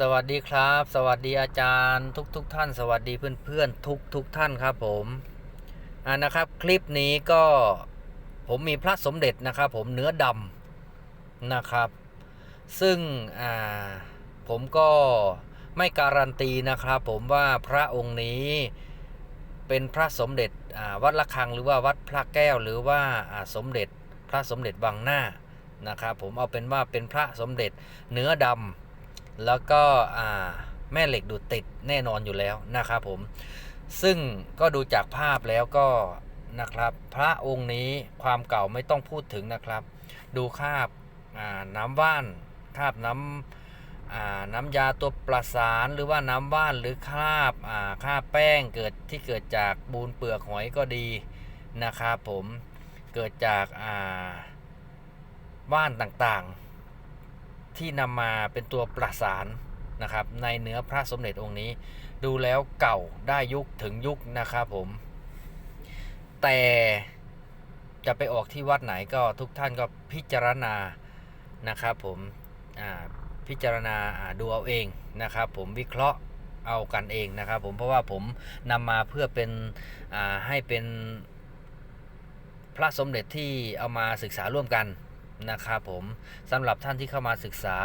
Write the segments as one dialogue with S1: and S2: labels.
S1: สวัสดีครับ สวัสดีอาจารย์ทุกทุกๆท่าน สวัสดีเพื่อนเพื่อนทุกทุกๆท่านครับผมอ่านะครับ คลิปนี้ก็ผมมีพระสมเด็จนะครับ ผมเนื้อดำนะครับ ซึ่งอ่าผมก็ไม่การันตีนะครับ ผมว่าพระองค์นี้เป็นพระสมเด็จวัดละคังหรือว่าวัดพระแก้วหรือว่าสมเด็จพระสมเด็จบางหน้านะครับ ผมเอาเป็นว่าเป็นพระสมเด็จเนื้อดำ แล้วก็แม่เหล็กดูดติดแน่นอนอยู่แล้วนะครับผม ซึ่งก็ดูจากภาพแล้วก็นะครับ พระองค์นี้ความเก่าไม่ต้องพูดถึงนะครับ ดูคาบาน้ำว่านคาบน้ำน้ำยาตัวประสานหรือว่าน้ำว่านหรือคราบคราบแป้งเกิดที่เกิดจากบูนเปลือกหอยก็ดีนะครับผมเกิดจากาว่านต่างๆ ที่นำมาเป็นตัวประสานนะครับในเนื้อพระสมเด็จองค์นี้ ดูแล้วเก่าได้ยุคถึงยุคนะครับผม แต่จะไปออกที่วัดไหนก็ทุกท่านก็พิจารณานะครับผมอ่าพิจารณาอ่าดูเอาเองนะครับ ผมวิเคราะห์เอากันเองนะครับ ผมเพราะว่าผมนำมาเพื่อเป็นอ่าให้เป็นพระสมเด็จที่เอามาศึกษาร่วมกัน นะครับผมสำหรับท่านที่เข้ามาศึกษา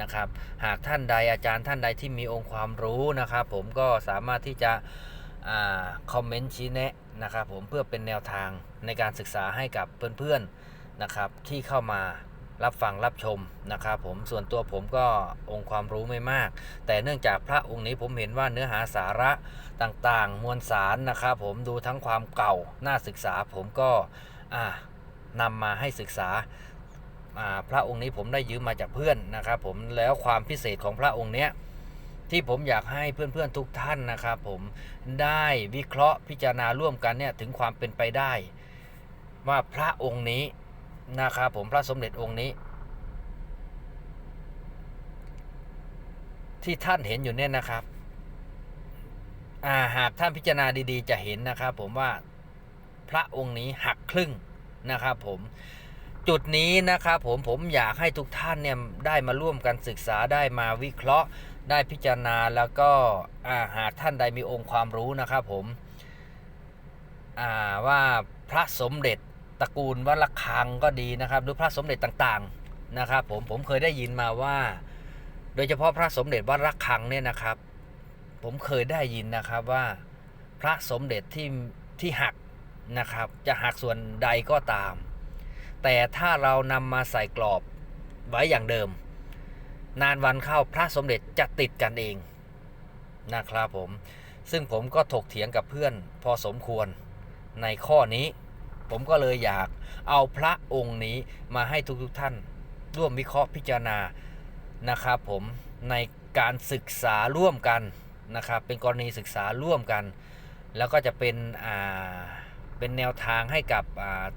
S1: นะครับ หากท่านใดอาจารย์ท่านใดที่มีองค์ความรู้นะครับผมก็สามารถที่จะอคอมเมนต์ชี้แนะนะครับผมเพื่อเป็นแนวทางในการศึกษาให้กับเพื่อนๆนะครับที่เข้ามารับฟังรับชมนะครับผมส่วนตัวผมก็องค์ความรู้ไม่มาก แต่เนื่องจากพระองค์นี้ผมเห็นว่าเนื้อหาสาระต่างๆ มวลสารนะครับผมดูทั้งความเก่าน่าศึกษาผมก็นำมาให้ศึกษา พระองค์นี้ผมได้ยืมมาจากเพื่อนนะครับ ผมแล้วความพิเศษของพระองค์เนี้ยที่ผมอยากให้เพื่อนๆทุกท่านนะครับ ผมได้วิเคราะห์พิจารณาร่วมกันเนี่ยถึงความเป็นไปได้ ว่าพระองค์นี้นะครับผมพระสมเด็จองค์นี้ ที่ท่านเห็นอยู่เนี่ยนะครับาหากท่านพิจารณาดีๆ จะเห็นนะครับ ผมว่าพระองค์นี้หักครึ่งนะครับ ผม จุดนี้นะครับผมผมอยากให้ทุกท่านเนี่ยได้มาร่วมกันศึกษาได้มาวิเคราะห์ ได้พิจารณาแล้วก็หากท่านใดมีองค์ความรู้นะครับผมว่าพระสมเด็จตระกูลวัดระฆังก็ดีนะครับหรือพระสมเด็จต่างๆนะครับผมผมเคยได้ยินมาว่า โดยเฉพาะพระสมเด็จวัดระฆังเนี่ยนะครับ ผมเคยได้ยินนะครับว่าพระสมเด็จที่ที่หักนะครับจะหักส่วนใดก็ตาม แต่ถ้าเรานำมาใส่กรอบไว้อย่างเดิม นานวันเข้าพระสมเด็จจะติดกันเองนะครับผม ซึ่งผมก็ถกเถียงกับเพื่อนพอสมควรในข้อนี้ ผมก็เลยอยากเอาพระองค์นี้มาให้ทุกๆทท่าน ร่วมวิเคราะห์พิจารณานะครับผมในการศึกษาร่วมกันนะครับเป็นกรณีศึกษาร่วมกัน แล้วก็จะเป็นอ่า เป็นแนวทางให้กับ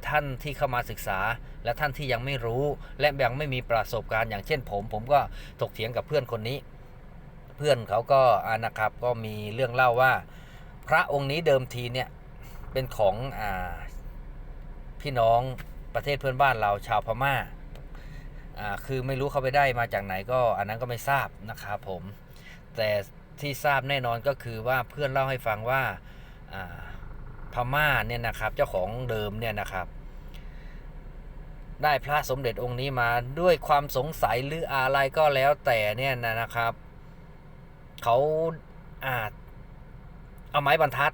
S1: ท่านที่เข้ามาศึกษา และท่านที่ยังไม่รู้ และยังไม่มีประสบการณ์อย่างเช่นผม ผมก็ถกเถียงกับเพื่อนคนนี้ เพื่อนเขาก็นะครับก็มีเรื่องเล่าว่า พระองค์นี้เดิมทีเนี่ยเป็นของอพี่น้องประเทศเพื่อนบ้านเราชาวพม่าอ่าคือไม่รู้เขาไปได้มาจากไหนก็อันนั้นก็ไม่ทราบนะครับผม แต่ที่ทราบแน่นอนก็คือว่าเพื่อนเล่าให้ฟังว่าอ่า พม่าเนี่ยนะครับ เจ้าของเดิมเนี่ยนะครับ ได้พระสมเด็จองค์นี้มาด้วยความสงสัยหรืออะไรก็แล้วแต่เนี่ยนะครับเขาอาจเอาไม้บรรทัด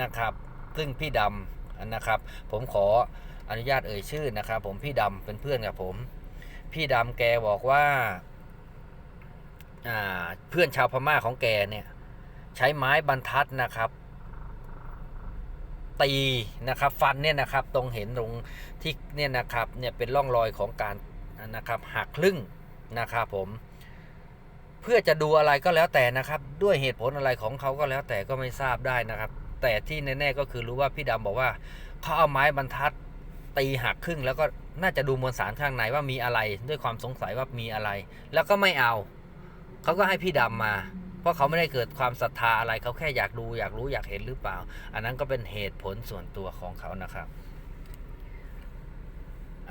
S1: นะครับ ซึ่งพี่ดำนะครับ ผมขออนุญาตเอ่ยชื่อนะครับ ผมพี่ดำเป็นเพื่อนกับผม พี่ดำแกบอกว่าอ่าเพื่อนชาวพม่าของแกเนี่ย ใช้ไม้บรรทัดนะครับ ตีนะครับฟันเนี่ยนะครับตรงเห็นตรงที่เนี่ยนะครับเนี่ยเป็นร่องรอยของการนะครับหักครึ่งนะครับผมเพื่อจะดูอะไรก็แล้วแต่นะครับ ด้วยเหตุผลอะไรของเขาก็แล้วแต่ก็ไม่ทราบได้นะครับ แต่ที่แน่ๆก็คือรู้ว่าพี่ดำบอกว่าเขาเอาไม้บรรทัดตีหักครึ่ง แล้วก็น่าจะดูมวลสารข้างในว่ามีอะไร ด้วยความสงสัยว่ามีอะไร แล้วก็ไม่เอาเขาก็ให้พี่ดำมา เพราะเขาไม่ได้เกิดความศรัทธาอะไรเขาแค่อยากดูอยากรู้อยากเห็นหรือเปล่า อันนั้นก็เป็นเหตุผลส่วนตัวของเขานะครับ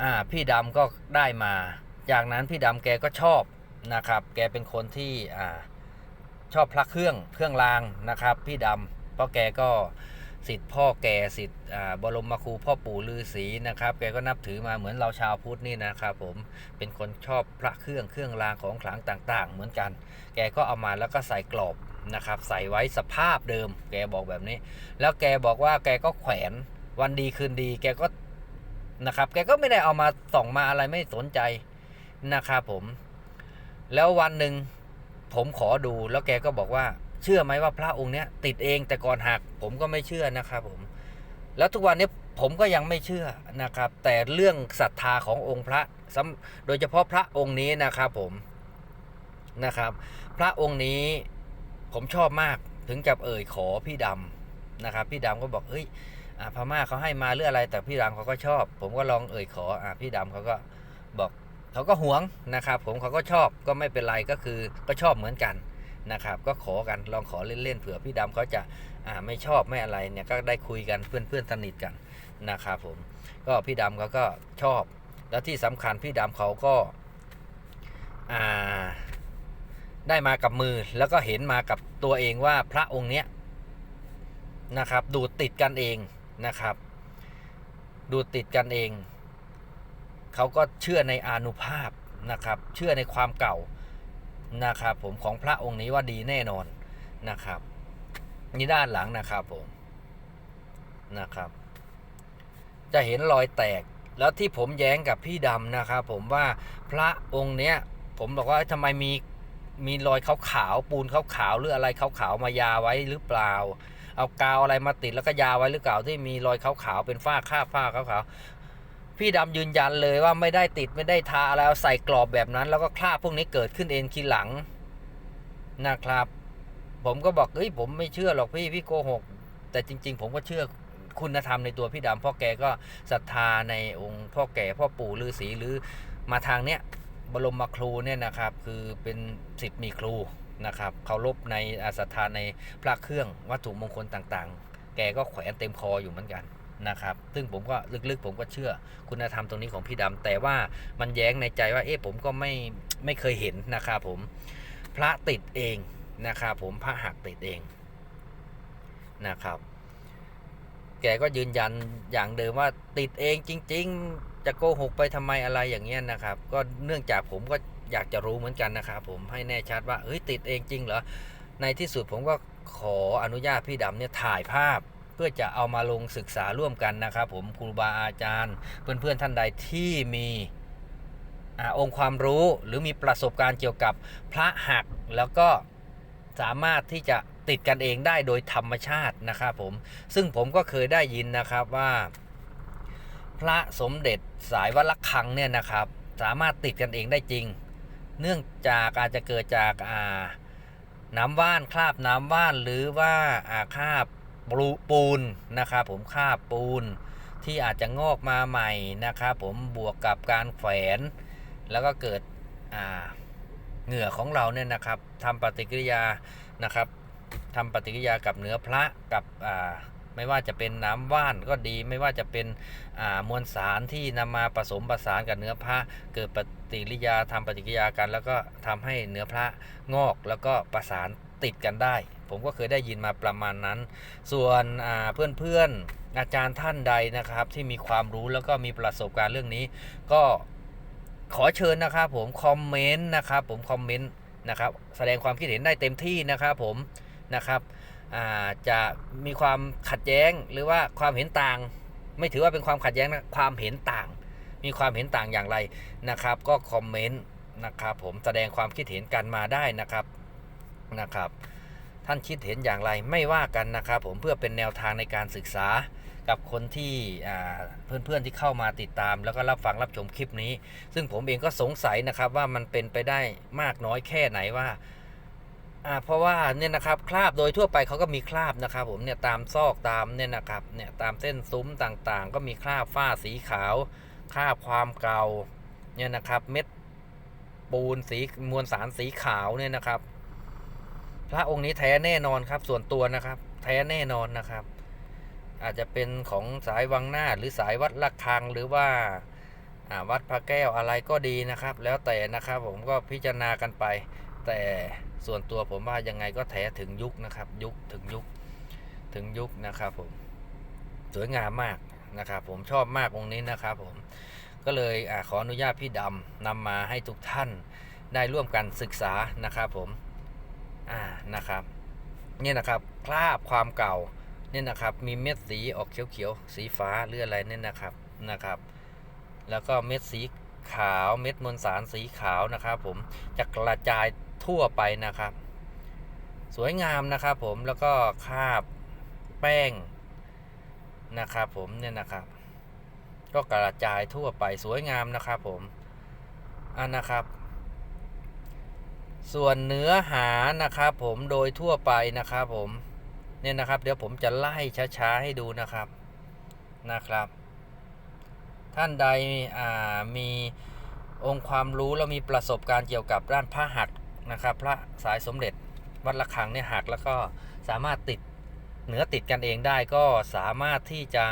S1: อ่าพี่ดำก็ได้มา จากนั้นพี่ดำแกก็ชอบนะครับ แกเป็นคนที่อ่าชอบพระเครื่องเครื่องรางนะครับ พี่ดำเพราะแกก็ สิทธิ์พ่อแก่สิทธิ์บรมครูพ่อปู่ฤาษีนะครับ แกก็นับถือมาเหมือนเราชาวพุทธนี่นะครับผมเป็นคนชอบพระเครื่องเครื่องรางของขลังต่างๆ เหมือนกัน แกก็เอามาแล้วก็ใส่กรอบนะครับ ใส่ไว้สภาพเดิม แกบอกแบบนี้ แล้วแกบอกว่าแกก็แขวนวันดีคืนดี แกก็นะครับ แกก็ไม่ได้เอามาส่องมาอะไรไม่สนใจนะครับผม แล้ววันหนึ่งผมขอดูแล้วแกก็บอกว่า เชื่อไหมว่าพระองค์เนี้ยติดเองแต่ก่อนหักผมก็ไม่เชื่อนะครับผม แล้วทุกวันนี้ผมก็ยังไม่เชื่อนะครับ แต่เรื่องศรัทธาขององค์พระสำโดยเฉพาะพระองค์นี้นะครับผมนะครับ พระองค์นี้ผมชอบมากถึงกับเอ่ยขอพี่ดำนะครับ พี่ดำก็บอกเอ้ยพม่าเขาให้มาเรื่องอะไร แต่พี่ดำเขาก็ชอบ ผมก็ลองเอ่ยขออพี่ดำเขาก็บอกเขาก็หวงนะครับ ผมเขาก็ชอบก็ไม่เป็นไรก็คือก็ชอบเหมือนกัน นะครับ ก็ขอกันลองขอเล่นๆเผื่อพี่ดำเขาจะอ่าไม่ชอบไม่อะไรเนี่ยก็ได้คุยกันเพื่อนๆสนิทกันนะครับผมก็พี่ดำเขาก็ชอบ แล้วที่สำคัญพี่ดำเขาก็อ่าได้มากับมือแล้วก็เห็นมากับตัวเองว่าพระองค์เนี้ยนะครับดูติดกันเองนะครับ ดูติดกันเอง เขาก็เชื่อในอนุภาพนะครับ เชื่อในความเก่า นะครับผมของพระองค์นี้ว่าดีแน่นอนนะครับ นี่ด้านหลังนะครับผมนะครับ จะเห็นรอยแตกแล้วที่ผมแย้งกับพี่ดำนะครับ ผมว่าพระองค์เนี้ย ผมบอกว่าทำไมมีมีรอยขาวๆปูนขาวๆหรืออะไรขาวๆมายาไว้หรือเปล่า เอากาวอะไรมาติดแล้วก็ยาไว้หรือเปล่าที่มีรอยขาวๆเป็นฝ้าคราบฝ้าขาวๆ พี่ดำยืนยันเลยว่าไม่ได้ติดไม่ได้ทาอะไรเอาใส่กรอบแบบนั้น แล้วก็คราบพวกนี้เกิดขึ้นเองทีหลังนะครับ ผมก็บอกเอ้ยผมไม่เชื่อหรอกพี่พี่โกหก แต่จริง ๆ ผมก็เชื่อคุณธรรมในตัวพี่ดำพ่อแกก็ศรัทธาในองค์พ่อแก่พ่อปู่ฤาษีหรือมาทางเนี้ยบรมมาครูเนี่ยนะครับ คือเป็นสิทธิ์มีครูนะครับเคารพในอาศรัทธาในพระเครื่องวัตถุมงคลต่างๆ แกก็แขวนเต็มคออยู่เหมือนกัน นะครับ ซึ่งผมก็ลึกๆ ผมก็เชื่อคุณธรรมตรงนี้ของพี่ดำแต่ว่ามันแย้งในใจว่าเอ๊ะผมก็ไม่ไม่เคยเห็นนะครับผมพระติดเองนะครับผมพระหักติดเองนะครับ แกก็ยืนยันอย่างเดิมว่าติดเองจริง ๆ จะโกหกไปทำไมอะไรอย่างเงี้ยนะครับ ก็เนื่องจากผมก็อยากจะรู้เหมือนกันนะครับผมให้แน่ชัดว่าเฮ้ยติดเองจริงเหรอในที่สุดผมก็ขออนุญาตพี่ดำเนี่ยถ่ายภาพ เพื่อจะเอามาลงศึกษาร่วมกันนะครับผมครูบาอาจารย์ เพื่อนๆท่านใดที่มีอองค์ความรู้หรือมีประสบการณ์เกี่ยวกับพระหักแล้วก็สามารถที่จะติดกันเองได้โดยธรรมชาตินะครับผม ซึ่งผมก็เคยได้ยินนะครับว่า พระสมเด็จสายวัลคังเนี่ยนะครับ สามารถติดกันเองได้จริง เนื่องจากอาจจะเกิดจากาน้ำว่านคราบน้ำว่านหรือว่าอาคาบ ปูปูนนะครับผมคราปูนที่อาจจะงอกมาใหม่นะครับผมบวกกับการแขวน แล้วก็เกิดเหงื่อของเราเนี่ยนะครับทำปฏิกิริยานะครับทำปฏิกิริยากับเนื้อพระกับไม่ว่าจะเป็นน้ำว่านก็ดีไม่ว่าจะเป็นมวลสารที่นำมาผสมประสานกับเนื้อพระเกิดปฏิกิริยาทำปฏิกิริยากัน แล้วก็ทำให้เนื้อพระงอกแล้วก็ประสานติดกันได้ ผมก็เคยได้ยินมาประมาณนั้น ส่วนเพื่อนเพื่อนๆอาจารย์ท่านใดนะครับ ที่มีความรู้แล้วก็มีประสบการณ์เรื่องนี้ ก็ขอเชิญนะครับผมคอมเมนต์นะครับผมคอมเมนต์นะครับแสดงความคิดเห็นได้เต็มที่นะครับผมนะครับจะมีความขัดแย้งหรือว่าความเห็นต่าง ไม่ถือว่าเป็นความขัดแย้งนะความเห็นต่าง มีความเห็นต่างอย่างไรนะครับ ก็คอมเมนต์นะครับผมแสดงความคิดเห็นกันมาได้นะครับนะครับ ท่านคิดเห็นอย่างไรไม่ว่ากันนะครับผมเพื่อเป็นแนวทางในการศึกษากับคนที่เพื่อนๆที่เข้ามาติดตาม แล้วก็รับฟังรับชมคลิปนี้ ซึ่งผมเองก็สงสัยนะครับว่ามันเป็นไปได้มากน้อยแค่ไหนว่าเพราะว่าเนี่ยนะครับคราบโดยทั่วไปเขาก็มีคราบนะครับผมเนี่ยตามซอกตามเนี่ยนะครับเนี่ยตามเส้นซุ้มต่างๆ ก็มีคราบฝ้าสีขาว คราบความเก่าเนี่ยนะครับเม็ดปูนสีมวลสารสีขาวเนี่ยนะครับ พระองค์นี้แท้แน่นอนครับ ส่วนตัวนะครับ แท้แน่นอนนะครับ อาจจะเป็นของสายวังหน้าหรือสายวัดละคังหรือว่าวัดพระแก้วอะไรก็ดีนะครับ แล้วแต่นะครับผมก็พิจารณากันไป แต่ส่วนตัวผมว่ายังไงก็แท้ถึงยุคนะครับ ยุคถึงยุคถึงยุคนะครับผมสวยงามมากนะครับ ผมชอบมากองค์นี้นะครับผมก็เลยอขออนุญาตพี่ดำนำมาให้ทุกท่านได้ร่วมกันศึกษานะครับผม นะครับเนี่ยนะครับคราบความเก่าเนี่ยนะครับมีเม็ดสีออกเขียวๆสีฟ้าหรืออะไรเนี่ยนะครับนะครับ แล้วก็เม็ดสีขาวเม็ดมวลสารสีขาวนะครับ ผมจะกระจายทั่วไปนะครับ สวยงามนะครับผมแล้วก็คราบแป้งนะครับผมเนี่ยนะครับก็กระจายทั่วไปสวยงามนะครับผมอันนะครับ ส่วนเนื้อหานะครับผมโดยทั่วไปนะครับผมเนี่ยนะครับ เดี๋ยวผมจะไล่ช้าๆให้ดูนะครับนะครับ ท่านใดมีองค์ความรู้แล้วมีประสบการณ์เกี่ยวกับด้านพระหักนะครับ พระสายสมเด็จวัดระฆังเนี่ยหักแล้วก็สามารถติดเหนือติดกันเองได้ก็สามารถที่จะ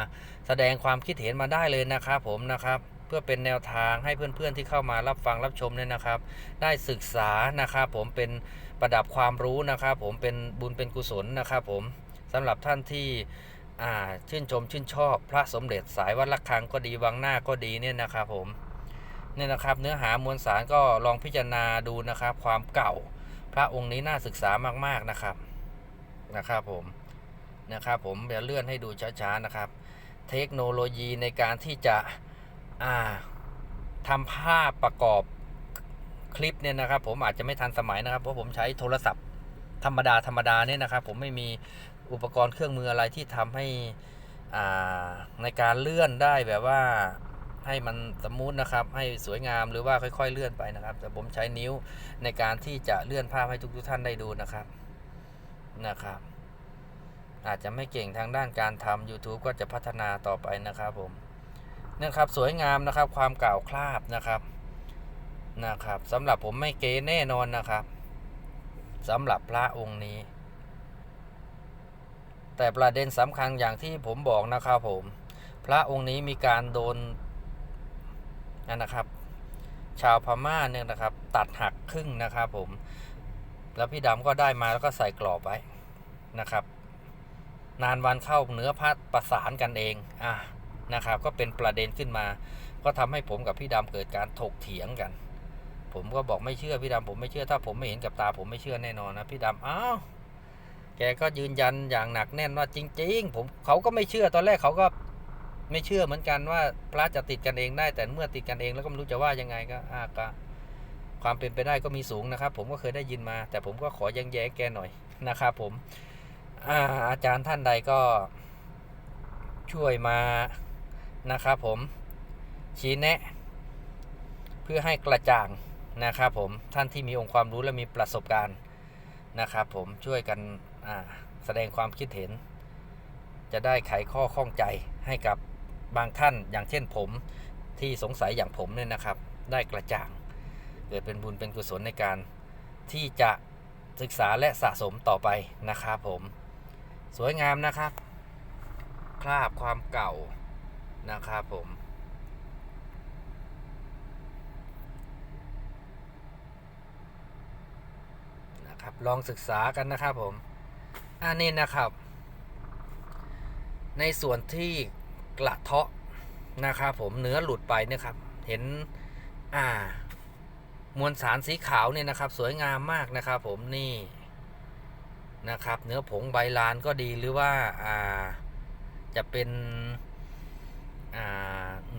S1: แสดงความคิดเห็นมาได้เลยนะครับผมนะครับ พื่อเป็นแนวทางให้เพื่อนๆที่เข้ามารับฟังรับชมเนี่ยนะครับ ได้ศึกษานะครับผมเป็นประดับความรู้นะครับ ผมเป็นบุญเป็นกุศลนะครับผมสำหรับท่านที่ชื่นชมชื่นชอบ พระสมเด็จสายวัดระฆังก็ดีวังหน้าก็ดีเนี่ยนะครับผมเนี่ยนะครับเนื้อหามวลสารก็ลองพิจารณาดูนะครับ ความเก่า พระองค์นี้น่าศึกษามากๆนะครับนะครับผมนะครับผมเดี๋ยวเลื่อนให้ดูช้าๆนะครับ เทคโนโลยีในการที่จะ อ่าทำภาพประกอบคลิปเนี่ยนะครับ ผมอาจจะไม่ทันสมัยนะครับ เพราะผมใช้โทรศัพท์ธรรมดาธรรมดาเนี่ยนะครับ ผมไม่มีอุปกรณ์เครื่องมืออะไรที่ทำให้อ่าในการเลื่อนได้แบบว่าให้มันสมูทนะครับ ให้สวยงามหรือว่าค่อย ๆ เลื่อนไปนะครับ แต่ผมใช้นิ้วในการที่จะเลื่อนภาพให้ทุกๆท่านได้ดูนะครับนะครับ อาจจะไม่เก่งทางด้านการทำ YouTube ก็จะพัฒนาต่อไปนะครับผม นะครับสวยงามนะครับ ความเก่าคราบนะครับนะครับสำหรับผมไม่เกแน่นอนนะครับสำหรับพระองค์นี้ แต่ประเด็นสำคัญอย่างที่ผมบอกนะครับผม พระองค์นี้มีการโดนนั่นนะครับ ชาวพม่าเนี่ยนะครับ ตัดหักครึ่งนะครับผม แล้วพี่ดำก็ได้มาแล้วก็ใส่กรอบไว้นะครับ นานวันเข้าเนื้อพัดประสานกันเองอะ นะครับ ก็เป็นประเด็นขึ้นมา ก็ทำให้ผมกับพี่ดำเกิดการถกเถียงกัน ผมก็บอกไม่เชื่อพี่ดำผมไม่เชื่อถ้าผมไม่เห็นกับตาผมไม่เชื่อแน่นอนนะพี่ดำอ้าวแกก็ยืนยันอย่างหนักแน่นว่าจริง ๆ ผมเขาก็ไม่เชื่อตอนแรกเขาก็ไม่เชื่อเหมือนกันว่าพระจะติดกันเองได้ แต่เมื่อติดกันเองแล้วก็ไม่รู้จะว่ายังไงก็อาก็ความเป็นไปได้ก็มีสูงนะครับ ผมก็เคยได้ยินมา แต่ผมก็ขอย้งแย้งแกหน่อยนะครับผมอาอาจารย์ท่านใดก็ช่วยมา นะครับผมชี้แนะ เพื่อให้กระจ่างนะครับผมท่านที่มีองค์ความรู้และมีประสบการณ์นะครับผมช่วยกันแสดงความคิดเห็น จะได้ไขข้อข้องใจให้กับบางท่านอย่างเช่นผมที่สงสัยอย่างผมเนี่ยนะครับ ได้กระจ่าง เกิดเป็นบุญเป็นกุศลในการที่จะศึกษาและสะสมต่อไปนะครับผม สวยงามนะครับ คราบความเก่า นะครับผม นะครับลองศึกษากันนะครับผม อันนี้นะครับ ในส่วนที่กระเทาะนะครับผมเนื้อหลุดไปเนี่ยครับ เห็นอ่ามวลสารสีขาวเนี่ยนะครับ สวยงามมากนะครับ ผมนี่นะครับ เนื้อผงใบลานก็ดีหรือว่าอ่าจะเป็น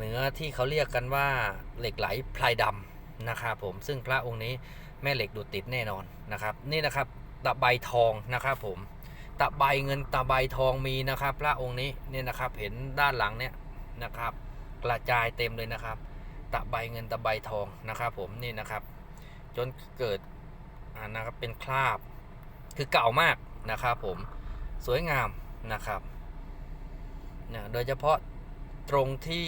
S1: เนื้อที่เขาเรียกกันว่าเหล็กไหลพลายดำนะครับผมซึ่งพระองค์นี้แม่เหล็กดูดติดแน่นอนนะครับนี่นะครับตะไบทองนะครับผมตะไบเงินตะไบทองมีนะครับพระองค์นี้เนี่ยนะครับเห็นด้านหลังเนี่ยนะครับกระจายเต็มเลยนะครับ ตะไบเงินตะไบทองนะครับผมนี่นะครับจนเกิดนะครับเป็นคราบคือเก่ามากนะครับผมสวยงามนะครับเนี่ยโดยเฉพาะตรงที่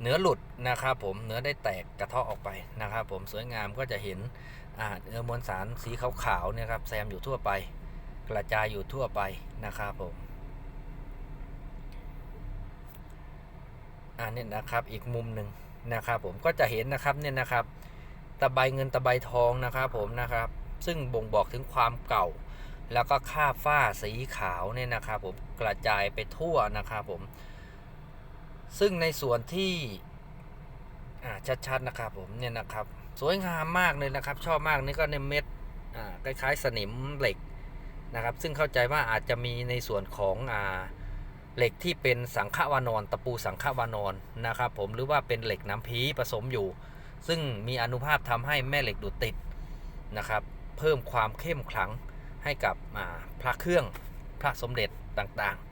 S1: เนื้อหลุดนะครับผมเนื้อได้แตกกระเทาะออกไปนะครับ ผมสวยงามก็จะเห็นเนื้อมวลสารสีขาวๆเนี่ยครับแซมอยู่ทั่วไป กระจายอยู่ทั่วไปนะครับผมอันนี้นะครับอีกมุมหนึ่งนะครับผมก็จะเห็นนะครับเนี่ยนะครับ ตะไบเงินตะไบทองนะครับผมนะครับ ซึ่งบ่งบอกถึงความเก่า แล้วก็คราฝ้าสีขาวเนี่ยนะครับผมกระจายไปทั่วนะครับผม ซึ่งในส่วนที่ชัดๆนะครับผมเนี่ยนะครับ สวยงามมากเลยนะครับ ชอบมากนี่ก็ในเม็ดคล้ายๆสนิมเหล็กนะครับ ซึ่งเข้าใจว่าอาจจะมีในส่วนของอเหล็กที่เป็นสังฆวานอนตะปูสังฆวานอนนะครับผมหรือว่าเป็นเหล็กน้ำพีผสมอยู่ ซึ่งมีอนุภาพทำให้แม่เหล็กดูดติดนะครับ เพิ่มความเข้มขลังให้กับพระเครื่องพระสมเด็จต่างๆ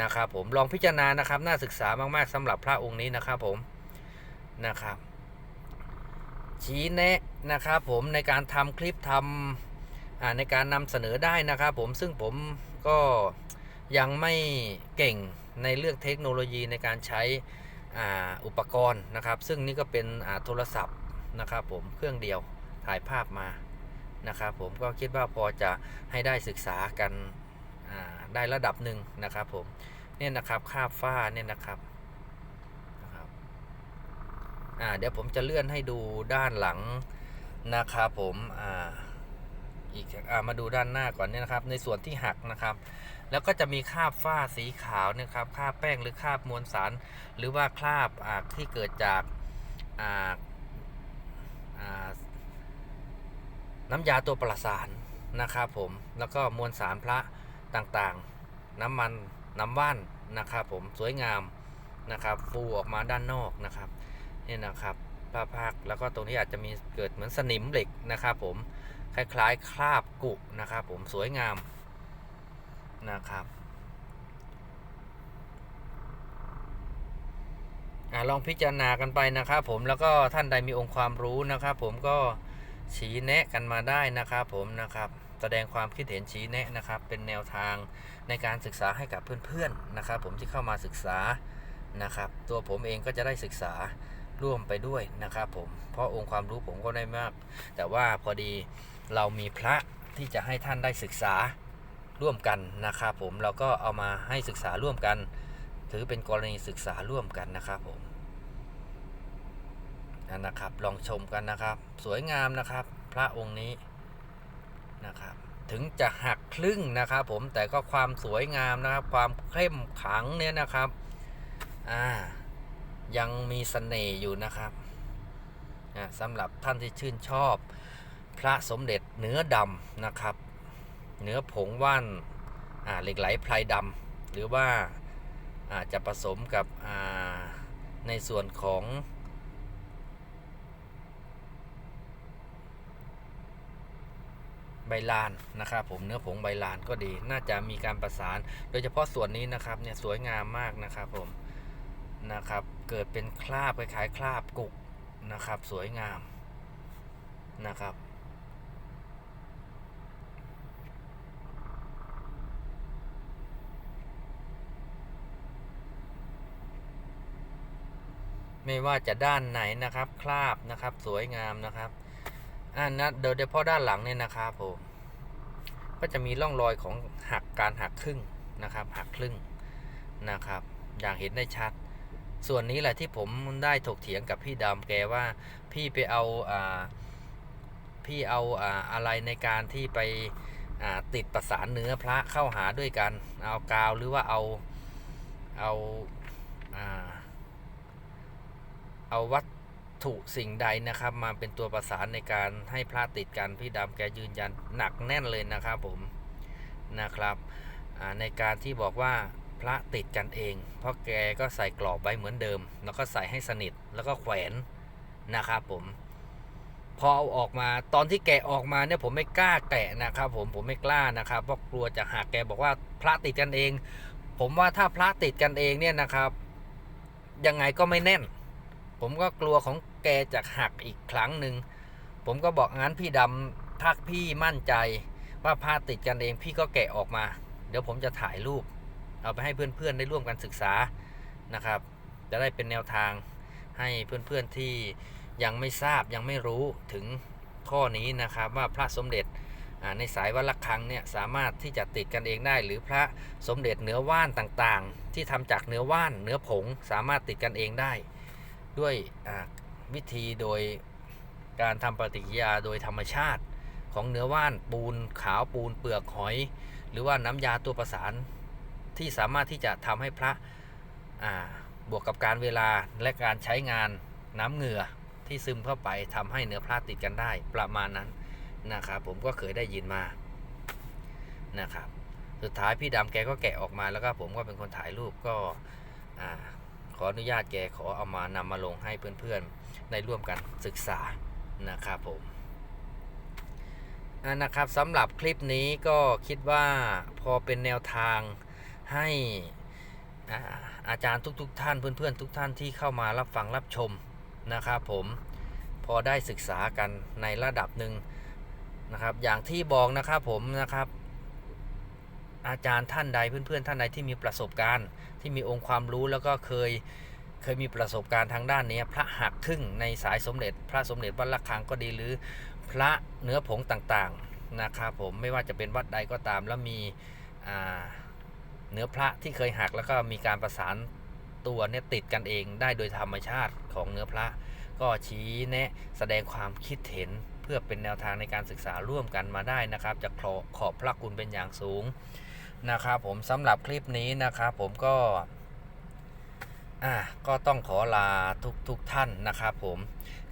S1: นะครับผมลองพิจารณานะครับน่าศึกษามากๆสำหรับพระองค์นี้นะครับผมนะครับ ชี้แนะนะครับผมในการทำคลิปทำในการนำเสนอได้นะครับผมซึ่งผมก็ยังไม่เก่งในเรื่องเทคโนโลยีในการใช้อุปกรณ์นะครับ ซึ่งนี่ก็เป็นโทรศัพท์นะครับผมเครื่องเดียวถ่ายภาพมานะครับผมก็คิดว่าพอจะให้ได้ศึกษากัน ได้ระดับหนึ่งนะครับผมเนี่ยนะครับคาบฝ้าเนี่ยนะครับนะครับอ่าเดี๋ยวผมจะเลื่อนให้ดูด้านหลังนะครับผมอ่าอีกอ่ามาดูด้านหน้าก่อนเนี่ยนะครับ ในส่วนที่หักนะครับ แล้วก็จะมีคราบฝ้าสีขาวนะครับคราบแป้งหรือคราบมวลสาร หรือว่าคราบที่เกิดจากาาน้ำยาตัวประสานนะครับผมแล้วก็มวลสารพระ ต่างๆ น้ำมันน้ำว่านนะครับผมสวยงามนะครับฟูออกมาด้านนอกนะครับนี่นะครับผ้าพักแล้วก็ตรงนี้อาจจะมีเกิดเหมือนสนิมเหล็กนะครับผมคล้ายๆคราบกุนะครับผมสวยงามนะครับอลองพิจารณากันไปนะครับผมแล้วก็ท่านใดมีองค์ความรู้นะครับผมก็ชี้แนะกันมาได้นะครับผมนะครับ แสดงความคิดเห็นชี้แนะนะครับ เป็นแนวทางในการศึกษาให้กับเพื่อนๆนะครับ ผมที่เข้ามาศึกษานะครับ ตัวผมเองก็จะได้ศึกษาร่วมไปด้วยนะครับ ผมเพราะองค์ความรู้ผมก็ได้มาก แต่ว่าพอดีเรามีพระที่จะให้ท่านได้ศึกษาร่วมกันนะครับผมเราก็เอามาให้ศึกษาร่วมกัน ถือเป็นกรณีศึกษาร่วมกันนะครับผมนั่นนะครับ ลองชมกันนะครับ สวยงามนะครับ พระองค์นี้ นะครับถึงจะหักครึ่งนะครับผมแต่ก็ความสวยงามนะครับ ความเข้มขลังเนี่ยนะครับอ่ายังมีเสน่ห์อยู่นะครับนะสำหรับท่านที่ชื่นชอบ พระสมเด็จเนื้อดำนะครับ เนื้อผงว่านเหล็กไหลพลายดำหรือว่าอาจจะผสมกับในส่วนของ ใบลานนะครับผมเนื้อผงใบลานก็ดีน่าจะมีการประสาน โดยเฉพาะส่วนนี้นะครับเนี่ยสวยงามมากนะครับผมนะครับเกิดเป็นคราบคล้ายๆคราบกุกนะครับ สวยงามนะครับไม่ว่าจะด้านไหนนะครับ คราบนะครับ สวยงามนะครับ อันนะโดยเฉพาะด้านหลังเนี่ยนะครับผมก็จะมีร่องรอยของหักการหักครึ่งนะครับ หักครึ่งนะครับ อย่างเห็นได้ชัด ส่วนนี้แหละที่ผมได้ถกเถียงกับพี่ดำแกว่า พี่ไปเอาอ่าพี่เอาอ่าอะไรในการที่ไปอ่าติดประสานเนื้อพระเข้าหาด้วยกัน เอากาวหรือว่าเอาเอาอ่าเอาวัต ถุสิ่งใดนะครับมาเป็นตัวประสานในการให้พระติดกันพี่ดำแกยืนยันหนักแน่นเลยนะครับผมนะครับในการที่บอกว่าพระติดกันเอง เพราะแกก็ใส่กรอบไว้เหมือนเดิม แล้วก็ใส่ให้สนิทแล้วก็แขวนนะครับผมพอเอาออกมาตอนที่แกะออกมาเนี่ยผมไม่กล้าแกะนะครับ ผมผมไม่กล้านะครับเพราะกลัวจะหักแกบอกว่าพระติดกันเอง ผมว่าถ้าพระติดกันเองเนี่ยนะครับ ยังไงก็ไม่แน่น ผมก็กลัวของแกจะหักอีกครั้งหนึ่ง ผมก็บอกงั้นพี่ดำถ้าพี่มั่นใจ ว่าพระติดกันเองพี่ก็แกะออกมา เดี๋ยวผมจะถ่ายรูป เอาไปให้เพื่อนๆได้ร่วมกันศึกษานะครับ จะได้เป็นแนวทางให้เพื่อนๆที่ยังไม่ทราบยังไม่รู้ถึงข้อนี้นะครับว่าพระสมเด็จในสายวัดละคังเนี่ยสามารถที่จะติดกันเองได้ หรือพระสมเด็จเนื้อว่านต่างๆ ที่ทำจากเนื้อว่านเนื้อผงสามารถติดกันเองได้ ด้วยวิธีโดยการทำปฏิกิริยาโดยธรรมชาติของเนื้อว่านปูนขาวปูนเปลือกหอย หรือว่าน้ำยาตัวประสาน ที่สามารถที่จะทำให้พระบวกกับการเวลาและการใช้งานน้ำเหงื่อที่ซึมเข้าไปทำให้เนื้อพระติดกันได้ประมาณนั้นนะครับผมก็เคยได้ยินมานะครับสุดท้ายพี่ดำแกก็แกะออกมาแล้วก็ผมก็เป็นคนถ่ายรูปก็อา ออนุญาตแกขอเอามานำมาลงให้เพื่อนๆได้ร่วมกันศึกษานะครับผมนะครับสำหรับคลิปนี้ก็คิดว่าพอเป็นแนวทางให้อาอาจารย์ทุกๆทท่านเพื่อนๆ ทุกท่านที่เข้ามารับฟังรับชมนะครับผมพอได้ศึกษากันในระดับหนึ่งนะครับ อย่างที่บอกนะครับผมนะครับ อาจารย์ท่านใดเพื่อนๆ ท่านใดที่มีประสบการณ์ ที่มีองค์ความรู้แล้วก็เคยเคยมีประสบการณ์ทางด้านนี้พระหักครึ่งในสายสมเด็จ พระสมเด็จวัดละคังก็ดีหรือพระเนื้อผงต่างๆนะครับผมไม่ว่าจะเป็นวัดใดก็ตาม แล้วมีเนื้อพระที่เคยหักแล้วก็มีการประสานตัวเนี่ยติดกันเองได้โดยธรรมชาติของเนื้อพระ ก็ชี้แนะแสดงความคิดเห็นเพื่อเป็นแนวทางในการศึกษาร่วมกันมาได้นะครับ จะขอขอบพระคุณเป็นอย่างสูง นะครับผมสำหรับคลิปนี้นะครับผมก็อ่าก็ต้องขอลาทุกทุกท่านนะครับผม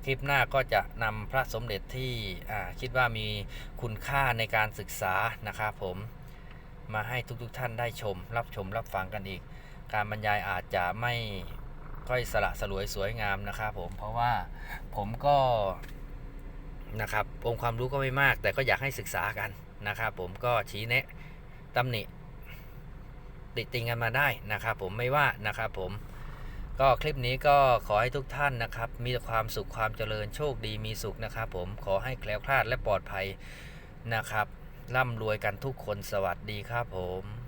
S1: คลิปหน้าก็จะนำพระสมเด็จที่อ่าคิดว่ามีคุณค่าในการศึกษานะครับผมมาให้ทุกทุกท่านได้ชม รับชมรับฟังกันอีก การบรรยายอาจจะไม่ค่อยสละสลวยสวยงามนะครับผมเพราะว่าผมก็นะครับองค์ความรู้ก็ไม่มาก แต่ก็อยากให้ศึกษากันนะครับผมก็ชี้แนะตำหนิ ติติงกันมาได้นะครับผมไม่ว่านะครับผมก็คลิปนี้ก็ขอให้ทุกท่านนะครับ มีความสุขความเจริญโชคดีมีสุขนะครับผมขอให้แคล้วคลาดและปลอดภัยนะครับร่ำรวยกันทุกคนสวัสดีครับผม